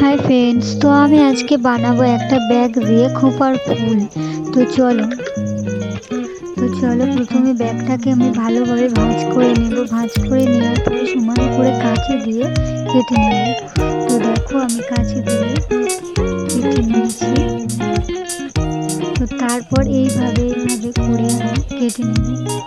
Hi friends তো আমি আজকে বানাবো একটা ব্যাগ দিয়ে খোপার ফুল। তো চলো তো চলো প্রথমে ব্যাগটাকে আমি ভালোভাবে ভাঁজ করে নেব। ভাঁজ করে নেওয়ার পরে সমান করে কাছে দিয়ে কেটে নেব। তো দেখো আমি কাছে দিয়ে কেটে নিয়েছি। তো তারপর এইভাবে এইভাবে করে আমি কেটে নেব।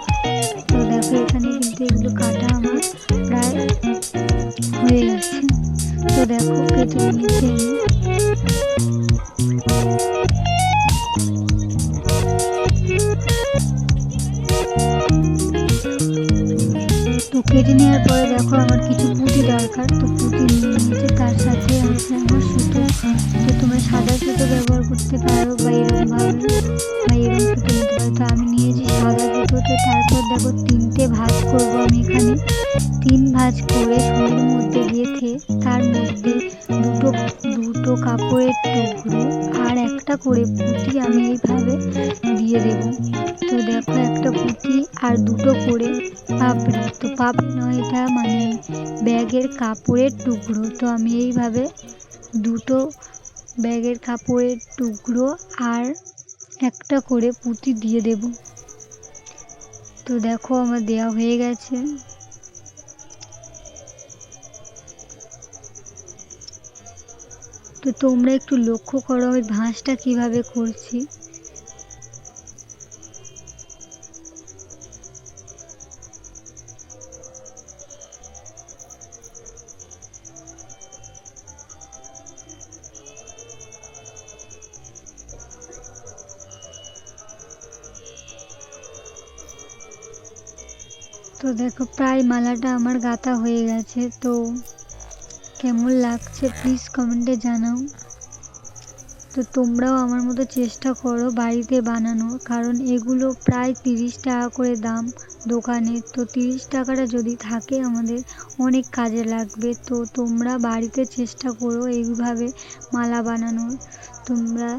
তো কেটে নেওয়ার পরে দেখো আমার কিছু পুঁতি দরকার, তো পুঁতি নিয়ে নিচ্ছে তার সাথে আমি আমার সুতো। তো তোমরা সাদা সুতো ব্যবহার করতে পারো বা এরকমভাবে বা এরকম সুতো নিতে পারো। তো আমি নিয়েছি তো তারপর দেখো তিনটে ভাঁজ করব আমি এখানে। তিন ভাঁজ করে সুতোর মধ্যে গেঁথে তার মধ্যে দুটো দুটো কাপড়ের টুকরো আর একটা করে পুঁতি আমি এইভাবে দিয়ে দেব। তো দেখো একটা পুঁতি আর দুটো করে পাপড়ি। তো পাপড়ি নয়, এটা মানে ব্যাগের কাপড়ের টুকরো। তো আমি এইভাবে দুটো ব্যাগের কাপড়ের টুকরো আর একটা করে পুঁতি দিয়ে দেব। তো দেখো আমার দেওয়া হয়ে গেছে। তো তোমরা একটু লক্ষ্য করো ওই ভাঁজটা কীভাবে করছি। তো দেখো, প্রায় মালাটা আমার গাঁথা হয়ে গেছে, তো কেমন লাগছে প্লিজ কমেন্টে জানাও। তো তোমরাও আমার মতো চেষ্টা করো বাড়িতে বানানোর, কারণ এগুলো প্রায় তিরিশ টাকা করে দাম দোকানে। তো তিরিশ টাকাটা যদি থাকে আমাদের, অনেক কাজে লাগবে। তো তোমরা বাড়িতে চেষ্টা করো এইভাবে মালা বানানোর। তোমরা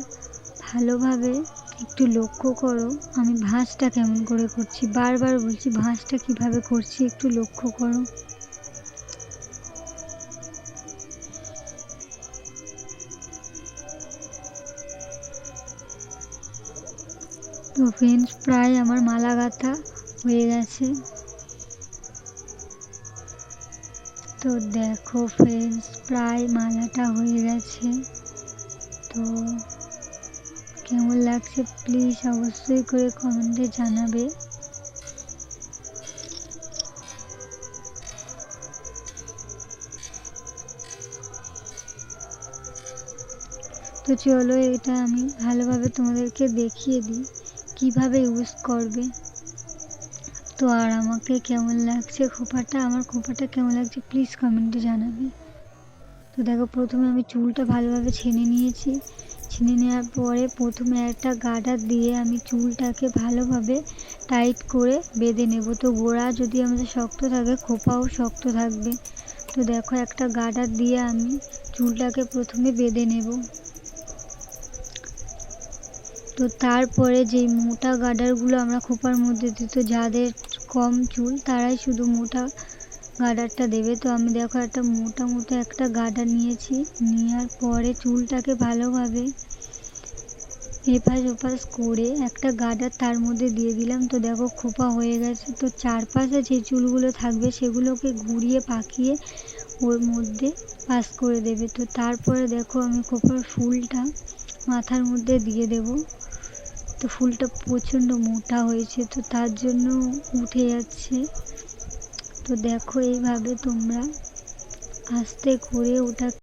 ভালোভাবে একটু লক্ষ্য করো, আমি ভাঁজটা কেমন করে করছি। বারবার বলছি, ভাঁজটা কীভাবে করছি একটু লক্ষ্য করো। তো ফ্রেন্ডস প্রায় আমার মালা গাঁথা হয়ে গেছে। তো দেখো ফ্রেন্ডস প্রায় মালাটা হয়ে গেছে। তো কেমন লাগছে প্লিজ অবশ্যই করে কমেন্টে জানাবে। তো চলো এটা আমি ভালোভাবে তোমাদেরকে দেখিয়ে দিই, কীভাবে ইউজ করবে। তো আর আমাকে কেমন লাগছে খোপাটা? আমার খোপাটা কেমন লাগছে প্লিজ কমেন্টে জানাবে। তো দেখো, প্রথমে আমি চুলটা ভালোভাবে ছেনে নিয়েছি। ছেনে নেওয়ার পরে প্রথমে একটা গার্ডার দিয়ে আমি চুলটাকে ভালোভাবে টাইট করে বেঁধে নেব। তো গোড়া যদি আমাদের শক্ত থাকে, খোপাও শক্ত থাকবে। তো দেখো, একটা গার্ডার দিয়ে আমি চুলটাকে প্রথমে বেঁধে নেব। তো তারপরে যেই মোটা গার্ডারগুলো আমরা খোপার মধ্যে দিই, তো যাদের কম চুল, তারাই শুধু মোটা গার্ডারটা দেবে। তো আমি দেখো একটা মোটা মোটা একটা গার্ডার নিয়েছি। নেওয়ার পরে চুলটাকে ভালোভাবে এপাশ ওপাশ করে একটা গার্ডার তার মধ্যে দিয়ে দিলাম। তো দেখো খোপা হয়ে গেছে। তো চারপাশে যে চুলগুলো থাকবে সেগুলোকে ঘুরিয়ে পাকিয়ে ওর মধ্যে পাস করে দেবে। তো তারপরে দেখো আমি খোপার ফুলটা মাথার মধ্যে দিয়ে দেব। তো ফুলটা প্রচণ্ড মোটা হয়েছে। তো তার জন্য উঠে যাচ্ছে। তো দেখো এইভাবে তোমরা আস্তে করে ওটা